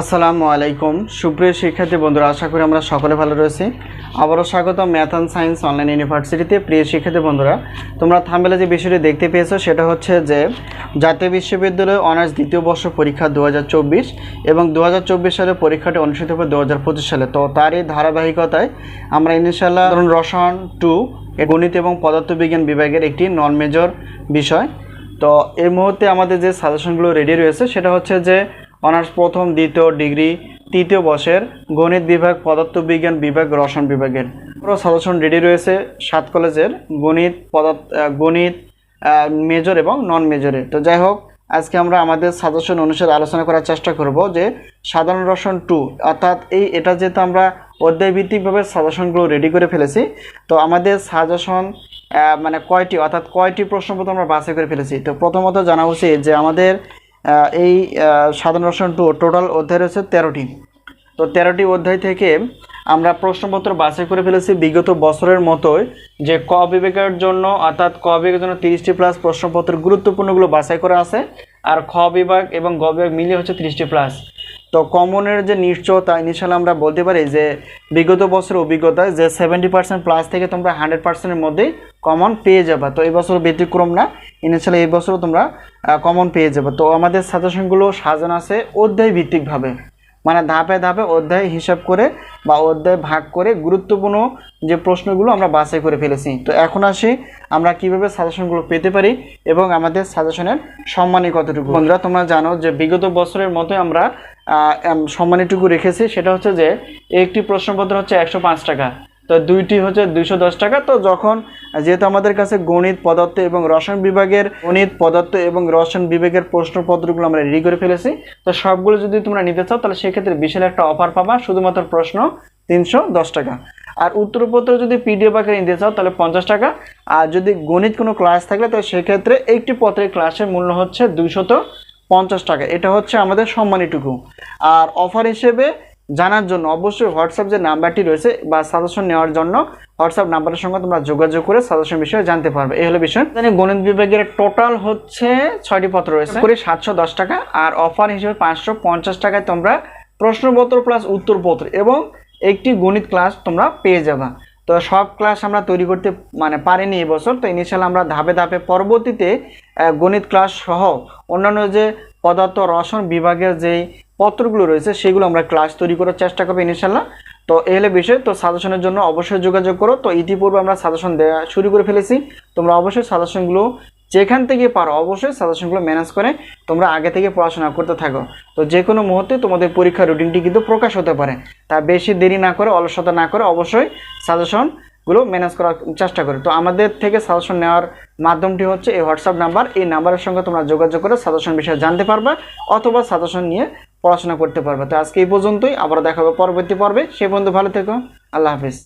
আসসালামু আলাইকুম। সুপ্রিয় শিক্ষার্থী বন্ধুরা, আশা করি আমরা সকলে ভালো রয়েছি। আবারও স্বাগত ম্যাথ অ্যান্ড সায়েন্স অনলাইন ইউনিভার্সিটিতে। প্রিয় শিক্ষার্থী বন্ধুরা, তোমরা থামবেলা যে বিষয়টি দেখতে পেয়েছ, সেটা হচ্ছে যে জাতীয় বিশ্ববিদ্যালয় অনার্স দ্বিতীয় বর্ষ পরীক্ষা দু হাজার চব্বিশ এবং দু হাজার চব্বিশ সালে পরীক্ষাটি অনুষ্ঠিত হবে দু হাজার পঁচিশ সালে। তো তারই ধারাবাহিকতায় আমরা ইনশাল্লাহ ধরুন রসায়ন টু, গণিত এবং পদার্থবিজ্ঞান বিভাগের একটি নন মেজর বিষয়। তো এই মুহূর্তে আমাদের যে সাজেশনগুলো রেডি রয়েছে, সেটা হচ্ছে যে অনার্স প্রথম, দ্বিতীয় ডিগ্রি, তৃতীয় বর্ষের গণিত বিভাগ, পদার্থবিজ্ঞান বিভাগ, রসায়ন বিভাগের। পুরো সাজেশন রেডি রয়েছে সাত কলেজের গণিত, পদার্থ গণিত মেজর এবং নন মেজরে তো যাই হোক, আজকে আমরা আমাদের সাজেশন অনুসারে আলোচনা করার চেষ্টা করব যে সাধারণ রসায়ন টু অর্থাৎ এই, এটা যেহেতু আমরা অধ্যায়ভিত্তিকভাবে সাজেশনগুলো রেডি করে ফেলেছি, তো আমাদের সাজেশন মানে কয়টি, অর্থাৎ কয়টি প্রশ্নপত্র আমরা বাছাই করে ফেলেছি। তো প্রথমত জানা উচিত যে আমাদের এই সাধারণ রসায়ন টু টোটাল অধ্যায় রয়েছে তেরোটি। তো তেরোটি অধ্যায় থেকে আমরা প্রশ্নপত্র বাছাই করে ফেলেছি বিগত বছরের মতোই যে ক বিবেকের জন্য অর্থাৎ ক বিভাগের জন্য তিরিশটি প্লাস প্রশ্নপত্র গুরুত্বপূর্ণগুলো বাছাই করা আছে আর খ বিভাগ এবং গ বিভাগ মিলিয়ে হচ্ছে তিরিশটি প্লাস তো কমনের যে নিশ্চয়তা ইনিশিয়াল আমরা বলতে পারি যে বিগত বছরের অভিজ্ঞতা যে সেভেন্টি পার্সেন্ট প্লাস থেকে তোমরা হান্ড্রেড পার্সেন্টের মধ্যেই কমন পেয়ে যাবে। তো এই বছর ব্যতিক্রম না ইনিশিয়ালি এই বছরও তোমরা কমন পেয়ে যাবে। তো আমাদের সাজেশনগুলো সাজানো আছে অধ্যায় ভিত্তিকভাবে। মানে ধাপে ধাপে অধ্যায় হিসাব করে বা অধ্যায় ভাগ করে গুরুত্বপূর্ণ যে প্রশ্নগুলো আমরা বাছাই করে ফেলেছি। তো এখন আসি আমরা কীভাবে সাজেশনগুলো পেতে পারি এবং আমাদের সাজেশনের সম্মানী কতটুকু। বন্ধুরা, তোমরা জানো যে বিগত বছরের মতোই আমরা সম্মানীটুকু রেখেছি। সেটা হচ্ছে যে, একটি প্রশ্নপত্র হচ্ছে একশো পাঁচ টাকা। তো দুইটি হচ্ছে দুইশো দশ টাকা। তো যখন, যেহেতু আমাদের কাছে গণিত, পদার্থ এবং রসায়ন বিভাগের, গণিত, পদার্থ এবং রসায়ন বিভাগের প্রশ্নপত্রগুলো আমরা রেডি করে ফেলেছি। তো সবগুলো যদি তোমরা নিতে চাও, তাহলে সেক্ষেত্রে বিশাল একটা অফার পাবা, শুধুমাত্র প্রশ্ন তিনশো দশ টাকা। আর উত্তরপত্র যদি পিডিএফ আকারে নিতে চাও, তাহলে পঞ্চাশ টাকা। আর যদি গণিত কোনো ক্লাস থাকলে, তাহলে সেক্ষেত্রে একটি পত্রের ক্লাসের মূল্য হচ্ছে দুইশত পঞ্চাশ টাকা। এটা হচ্ছে আমাদের সম্মানীটুকু। আর অফার হিসেবে জানার জন্য অবশ্যই হোয়াটসঅ্যাপ যে নাম্বারটি রয়েছে বা সাজেশন নেওয়ার জন্য হোয়াটসঅ্যাপ নাম্বারের সঙ্গে তোমরা যোগাযোগ করে সাজেশন বিষয়ে জানতে পারবে। এই হলো বিষয়। জানি গণিত বিভাগের টোটাল হচ্ছে ছয়টি পত্র রয়েছে। করে সাতশো দশ টাকা আর অফার হিসেবে পাঁচশো পঞ্চাশ টাকায় তোমরা প্রশ্নপত্র প্লাস উত্তরপত্র এবং একটি গণিত ক্লাস তোমরা পেয়ে যাবা। তো সব ক্লাস আমরা তৈরি করতে মানে পারিনি এবছর তো ইনিশিয়াল আমরা ধাপে ধাপে পরবর্তীতে গণিত ক্লাস সহ অন্যান্য যে পদার্থ রসায়ন বিভাগের যেই পত্রগুলো রয়েছে, সেগুলো আমরা ক্লাস তৈরি করার চেষ্টা করব ইনশাল্লাহ তো এই হলো বিষয়, তো সাজেশনের জন্য অবশ্যই যোগাযোগ করো। তো ইতিপূর্বে আমরা সাজেশন দেওয়া শুরু করে ফেলেছি। তোমরা অবশ্যই সাজেশনগুলো যেখান থেকে পারো, অবশ্যই সাজেশনগুলো ম্যানেজ করে তোমরা আগে থেকে পড়াশোনা করতে থাকো। তো যে কোনো মুহূর্তে তোমাদের পরীক্ষার রুটিনটি কিন্তু প্রকাশ হতে পারে। তা বেশি দেরি না করে, অলসতা না করে অবশ্যই সাজেশনগুলো ম্যানেজ করার চেষ্টা করে। তো আমাদের থেকে সাজেশন নেওয়ার মাধ্যমটি হচ্ছে এই হোয়াটসঅ্যাপ নাম্বার এই নাম্বারের সঙ্গে তোমরা যোগাযোগ করে সাজেশন বিষয়ে জানতে পারবে, অথবা সাজেশন নিয়ে পড়াশোনা করতে পারবে। তো আজকে এই পর্যন্তই আবার দেখা হবে পরবর্তী পর্বে। সে পর্যন্ত ভালো থেকো। আল্লাহ হাফিজ।